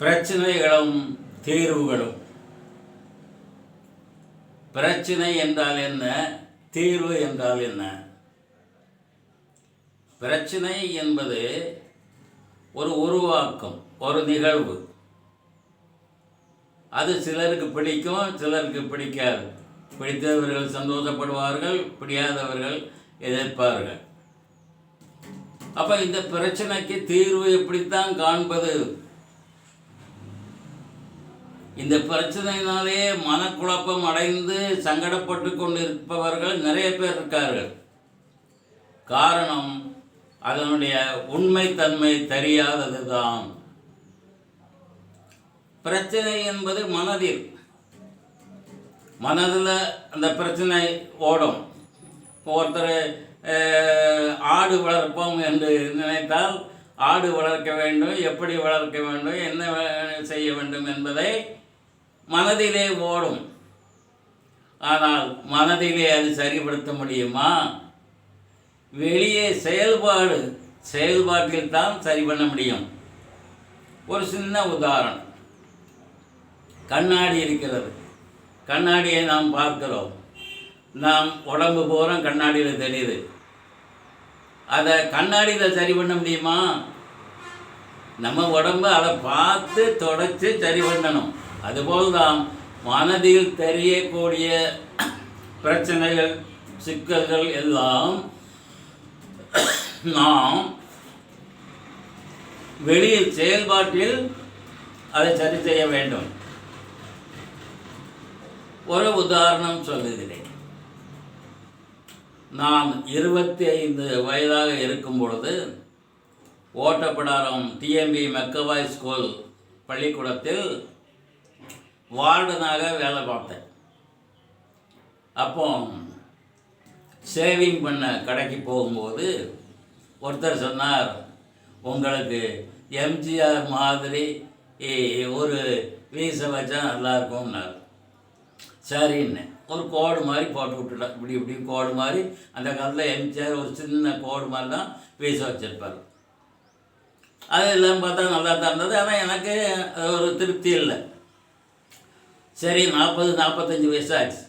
பிரச்சனைகளும் தீர்வுகளும். பிரச்சனை என்றால் என்ன? தீர்வு என்றால் என்ன? பிரச்சனை என்பது ஒரு உருவாக்கம் ஒரு நிகழ்வு. அது சிலருக்கு பிடிக்கும் சிலருக்கு பிடிக்காது. பிடித்தவர்கள் சந்தோஷப்படுவார்கள் பிடியாதவர்கள் எதிர்ப்பார்கள். அப்போ இந்த பிரச்சனைக்கு தீர்வு எப்படித்தான் காண்பது? இந்த பிரச்சனையினாலே மனக்குழப்பம் அடைந்து சங்கடப்பட்டு கொண்டிருப்பவர்கள் நிறைய பேர் இருக்கார்கள். காரணம் அதனுடைய உண்மைத்தன்மை தெரியாதது தான் பிரச்சனை என்பது மனதில். மனதில் அந்த பிரச்சனை ஓடும். ஒருத்தர் ஆடு வளர்ப்போம் என்று நினைத்தால் ஆடு வளர்க்க வேண்டும் எப்படி வளர்க்க வேண்டும் என்ன செய்ய வேண்டும் என்பதை மனதிலே ஓடும். ஆனால் மனதிலே அது சரிப்படுத்த முடியுமா? வெளியே செயல்பாடு செயல்பாட்டில் தான் சரி பண்ண முடியும். ஒரு சின்ன உதாரணம். கண்ணாடி இருக்கிறது. கண்ணாடியை நாம் பார்க்கிறோம். நாம் உடம்பு பூரா கண்ணாடியில் தெரியுது. அதை கண்ணாடியில் சரி பண்ண முடியுமா? நம்ம உடம்பு அதை பார்த்து தொடச்சி சரி பண்ணணும். அதுபோல் தான் மனதில் தெரியக்கூடிய பிரச்சனைகள் சிக்கல்கள் எல்லாம் நாம் வெளியில் செயல்பாட்டில் அதை சரி செய்ய வேண்டும். ஒரு உதாரணம் சொல்லுகிறேன். நான் இருபத்தி ஐந்து வயதாக இருக்கும் பொழுது ஓட்டப்படாரம் டிஎம்பி மெக்கவாய் ஸ்கூல் பள்ளிக்கூடத்தில் வார்டனாக வேலை பார்த்தேன். அப்போ சேவிங் பண்ண கடைக்கு போகும்போது ஒருத்தர் சொன்னார் உங்களுக்கு எம்ஜிஆர் மாதிரி ஒரு வீசை வச்சா நல்லா இருக்கும்னார். சரின்னு. ஒரு கோடு மாதிரி போட்டு விட்டுட்டேன் இப்படி இப்படி கோடு மாதிரி அந்த காலத்தில் எம்ஜிஆர் ஒரு சின்ன கோடு மாதிரி தான் வீச வச்சிருப்பார். அது எல்லாம் பார்த்தா நல்லா தான் இருந்தது. ஆனால் எனக்கு ஒரு திருப்தி இல்லை. சரி நாற்பது நாற்பத்தஞ்சு வயசு ஆச்சு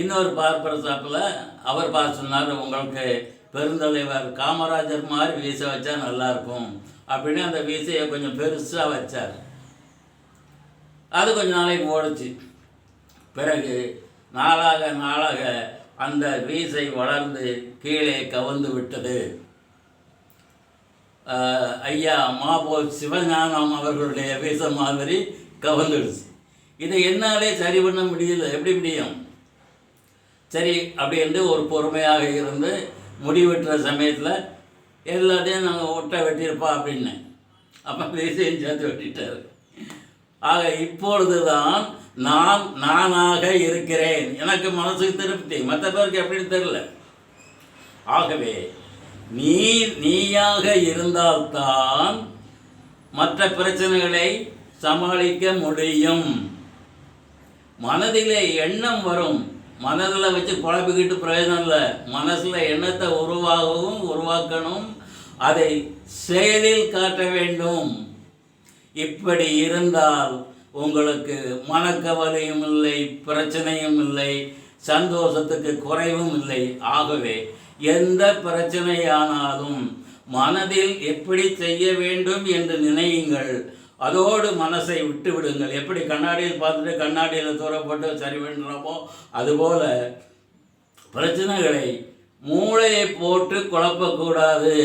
இன்னொரு பார்ப்பர் சாப்பில் அவர் பார்த்து சொன்னார் உங்களுக்கு பெருந்தலைவர் காமராஜர் மாதிரி வீச வச்சா நல்லாயிருக்கும். அப்படின்னு அந்த வீசையை கொஞ்சம் பெருசாக வச்சார். அது கொஞ்ச நாளைக்கு ஓடுச்சு. பிறகு நாளாக நாளாக அந்த வீசை வளர்ந்து கீழே கவர்ந்து விட்டது. ஐயா மாபோ சிவஞானம் அவர்களுடைய வீச மாதிரி கவர்ந்துடுச்சு. இதை என்னாலே சரி பண்ண முடியல எப்படி முடியும்? சரி அப்படின்ட்டு ஒரு பொறுமையாக இருந்து முடிவெட்டுற சமயத்தில் எல்லாத்தையும் நாங்கள் ஒட்டை வெட்டியிருப்பா அப்படின்னு. அப்போ வீசையும் சேர்த்து வெட்டிட்டார். ஆக இப்பொழுது தான் நான் நானாக இருக்கிறேன். எனக்கு மனசுக்கு திருப்தி. மற்ற பேருக்கு எப்படின்னு தெரியல. ஆகவே நீ நீயாக இருந்தால்தான் மற்ற பிரச்சனைகளை சமாளிக்க முடியும். மனதிலே எண்ணம் வரும். மனதில் வச்சு குழப்பிக்கிட்டு பிரயோஜனம் இல்லை. மனசில் எண்ணத்தை உருவாகவும் உருவாக்கணும். அதை செயலில் காட்ட வேண்டும். இப்படி இருந்தால் உங்களுக்கு மனக்கவலையும் இல்லை பிரச்சனையும் இல்லை சந்தோஷத்துக்கு குறைவும் இல்லை. ஆகவே எந்த பிரச்சனையானாலும் மனதில் எப்படி செய்ய வேண்டும் என்று நினையுங்கள். அதோடு மனசை விட்டு விடுங்கள் எப்படி கண்ணாடியில் பார்த்துட்டு கண்ணாடியில் தூரப்பட்டு சரி பண்ணுறப்போ அதுபோல பிரச்சனைகளை மூளையை போட்டு குழப்பக்கூடாது.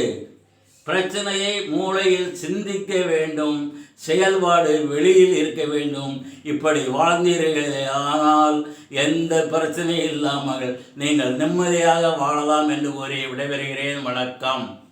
பிரச்சனையை மூளையில் சிந்திக்க வேண்டும் செயல்பாடு வெளியில் இருக்க வேண்டும். இப்படி வாழ்ந்தீர்களே ஆனால் எந்த பிரச்சனையும் இல்லாமல் நீங்கள் நிம்மதியாக வாழலாம் என்று கூறி விடைபெறுகிறேன். வணக்கம்.